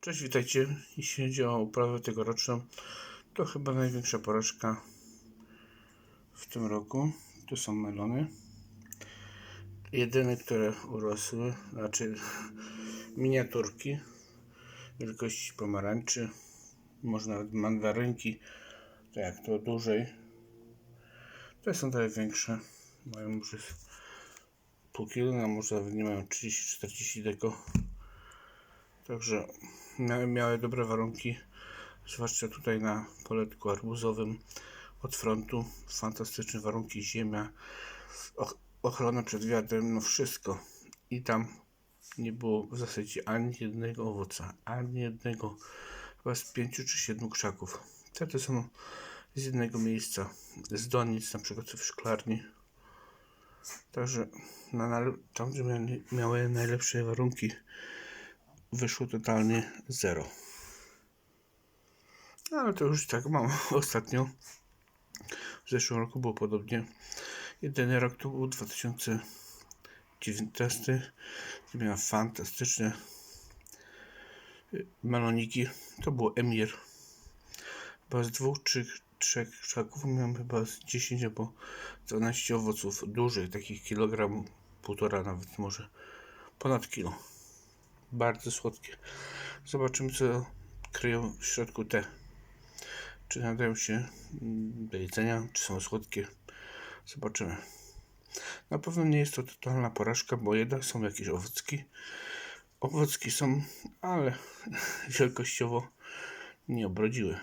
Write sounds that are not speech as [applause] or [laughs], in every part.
Cześć, witajcie. Jeśli chodzi o uprawę tegoroczną, to chyba największa porażka w tym roku. Tu są melony. Jedyne, które urosły, znaczy miniaturki wielkości pomarańczy, może nawet mandarynki, to jak to dłużej. Te są największe. Mają z pół kilo, a może nawet nie mają 30-40 deko. Także miały, dobre warunki, zwłaszcza tutaj na poletku arbuzowym od frontu. Fantastyczne warunki, ziemia, och- ochrona przed wiatrem, no wszystko. I tam nie było w zasadzie ani jednego owoca, ani jednego, chyba z pięciu czy siedmiu krzaków. Te to są z jednego miejsca, z donic, na przykład w szklarni. Także na, na, tam, gdzie miały najlepsze warunki, wyszło totalnie zero. Ale to już tak mam [laughs] ostatnio. W zeszłym roku było podobnie. Jedyny rok to był 2019, gdzie miałem fantastyczne y, meloniki. To był Emir. Chyba z dwóch czy trzech krzaków miałem chyba z 10 albo 12 owoców dużych, takich kilogram, półtora nawet może, ponad kilo bardzo słodkie. Zobaczymy, co kryją w środku te. Czy nadają się mm, do jedzenia, czy są słodkie. Zobaczymy. Na pewno nie jest to totalna porażka, bo jednak są jakieś owocki. Owocki są, ale [laughs] wielkościowo nie obrodziły.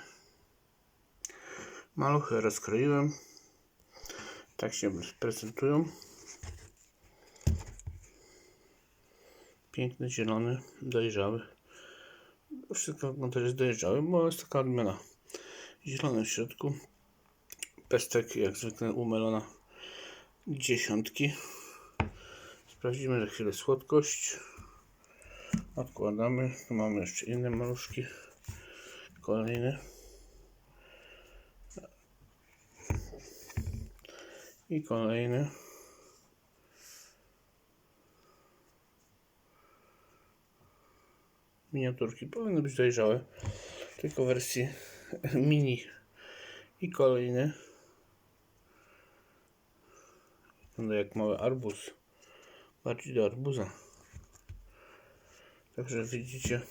Maluchy rozkroiłem. Tak się prezentują. Piękny, zielony, dojrzały. Wszystko wygląda, jest dojrzały, bo jest taka odmiana. Zielony w środku. Pestek, jak zwykle u dziesiątki. Sprawdzimy za chwilę słodkość. Odkładamy. Tu mamy jeszcze inne maluszki. Kolejne. I kolejne. Miniaturki powinny być dojrzałe, tylko w wersji [laughs] mini i kolejny. Wygląda jak mały arbuz, bardziej do arbuza. Także widzicie,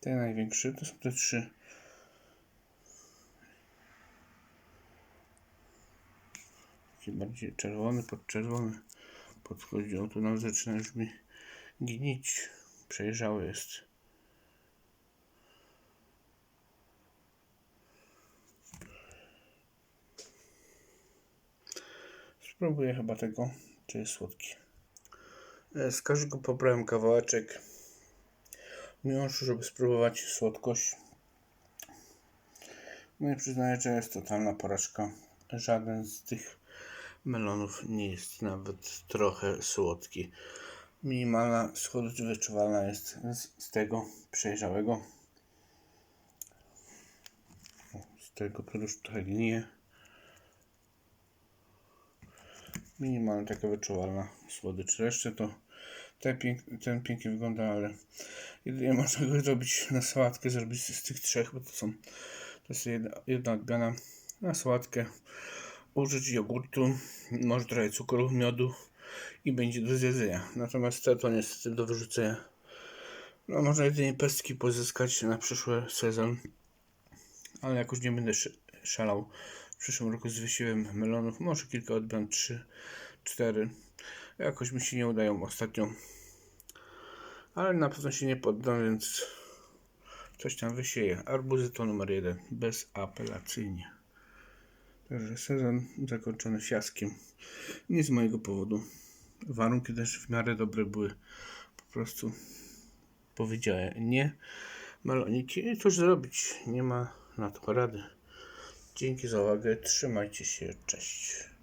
te największe to są te trzy. Taki bardziej czerwony, podczerwony podchodzi. O tu nam zaczyna już mi gnić przejrzały jest. Spróbuję chyba tego, czy jest słodki. E, Z każdego pobrałem kawałeczek miąższu, żeby spróbować słodkość. No i przyznaję, że jest totalna porażka. Żaden z tych melonów nie jest nawet trochę słodki minimalna słodycz wyczuwalna jest z, z tego przejrzałego. Z tego, trochę gnieje. Minimalna taka wyczuwalna słodycz. Resztę to te pięk, ten pięknie wygląda, ale jedynie [laughs] można go zrobić na sałatkę, zrobić z tych trzech, bo to są to jest jedna, jedna odmiana na sałatkę. Użyć jogurtu, może trochę cukru, miodu i będzie do zjedzenia. Natomiast te to niestety do wyrzucenia. No można jedynie pestki pozyskać na przyszły sezon, ale jakoś nie będę sz- szalał w przyszłym roku z wysiewem melonów. Może kilka odmian, 3, 4. Jakoś mi się nie udają ostatnio. Ale na pewno się nie poddam, więc coś tam wysieję. Arbuzy to numer jeden, bezapelacyjnie. Także sezon zakończony fiaskiem. Nie z mojego powodu. Warunki też w miarę dobre były. Po prostu powiedziałem nie. Meloniki i cóż zrobić. Nie ma na to rady. Dzięki za uwagę. Trzymajcie się. Cześć.